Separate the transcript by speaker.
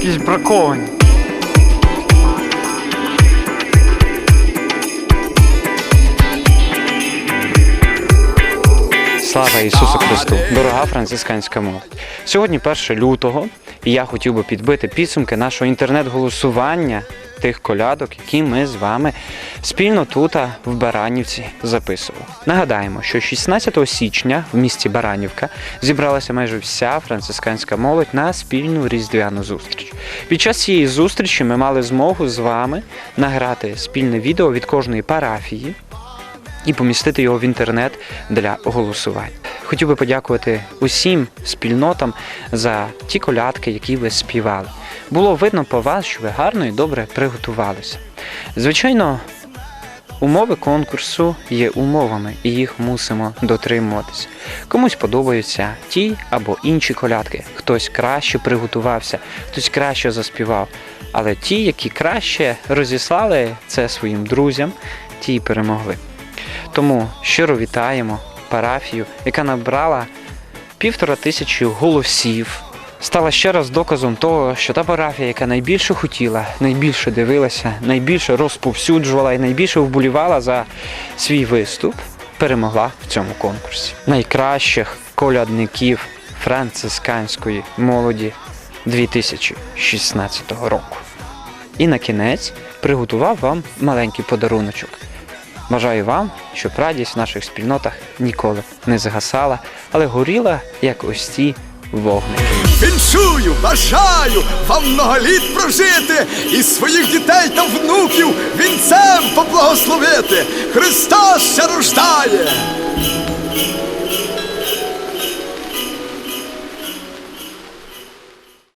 Speaker 1: якісь браковані. Слава Ісусу Христу! Дорога францисканська молодь! Сьогодні 1 лютого, і я хотів би підбити підсумки нашого інтернет-голосування тих колядок, які ми з вами спільно тут в Баранівці записували. Нагадаємо, що 16 січня в місті Баранівка зібралася майже вся францисканська молодь на спільну різдвяну зустріч. Під час цієї зустрічі ми мали змогу з вами награти спільне відео від кожної парафії і помістити його в інтернет для голосування. Хотів би подякувати усім спільнотам за ті колядки, які ви співали. Було видно по вас, що ви гарно і добре приготувалися. Звичайно, умови конкурсу є умовами, і їх мусимо дотримуватися. Комусь подобаються ті або інші колядки, хтось краще приготувався, хтось краще заспівав. Але ті, які краще розіслали це своїм друзям, ті й перемогли. Тому щиро вітаємо парафію, яка набрала півтора тисячі голосів. Стала ще раз доказом того, що та парафія, яка найбільше хотіла, найбільше дивилася, найбільше розповсюджувала і найбільше вболівала за свій виступ, перемогла в цьому конкурсі. Найкращих колядників францисканської молоді 2016 року. І на кінець приготував вам маленький подаруночок. Бажаю вам, щоб радість в наших спільнотах ніколи не згасала, але горіла, як ось ці вогники.
Speaker 2: Віншую, бажаю вам много літ прожити і своїх дітей та внуків вінцем поблагословити. Христос